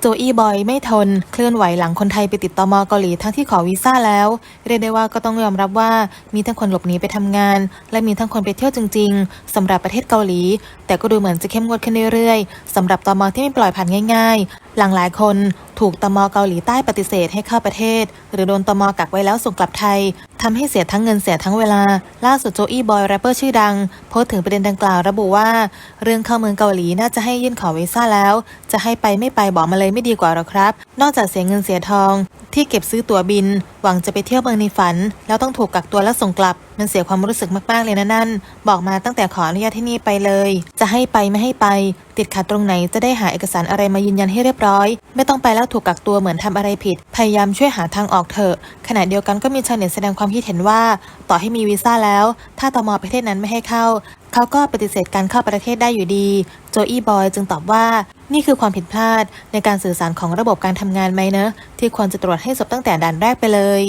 โจอี้บอยไม่ทน เคลื่อนไหวหลังคนไทยไปติดตอมเกาหลีทั้งที่ขอวีซ่าแล้ว เรียกได้ว่าก็ต้องยอมรับว่ามีทั้งคนหลบหนีไปทำงาน และมีทั้งคนไปเที่ยวจริง ๆสำหรับประเทศเกาหลี แต่ก็ดูเหมือนจะเข้มงวดขึ้นเรื่อยๆสำหรับตอมที่ไม่ปล่อยผ่านง่าย ๆ หลังหลายคน ถูกตมเกาหลีใต้ปฏิเสธให้เข้าประเทศ หรือโดนตมกักไว้แล้วส่งกลับไทยทำให้เสียทั้งเงินเสียทั้งเวลา ล่าสุดโจอี้บอยแรปเปอร์ชื่อดัง โพสต์ถึงประเด็นดังกล่าวระบุว่า เรื่องเข้าเมืองเกาหลีน่าจะให้ยื่นขอวีซ่าแล้ว จะให้ไปไม่ไปบอกมาเลยไม่ดีกว่าหรอครับ นอกจากเสียเงินเสียทอง ที่เก็บซื้อตั๋วบิน หวังจะไปเที่ยวเมืองในฝัน แล้วต้องถูกกักตัวแล้วส่งกลับ มันเสียความรู้สึกมากๆเลยนะนั่น บอกมาตั้งแต่ขออนุญาตที่นี่ไปเลย จะให้ไปไม่ให้ไป ติดขัดตรงไหนจะได้หาเอกสารอะไรมายืนยันให้เรียบร้อย ไม่ต้องไปแล้วถูกกักตัวเหมือนทำอะไรผิด พยายามช่วยหาทางออกเถอะ ขณะเดียวกันก็มีชาวเน็ตแสดงความคิดเห็นว่า ต่อให้มีวีซ่าแล้ว ถ้าตมประเทศนั้นไม่ให้เข้า เขาก็ปฏิเสธการเข้าประเทศได้อยู่ดี โจอี้บอยจึงตอบว่า นี่คือความผิดพลาดในการสื่อสารของระบบการทำงานไหมเนอะที่ควรจะตรวจให้จบตั้งแต่ด่านแรกไปเลย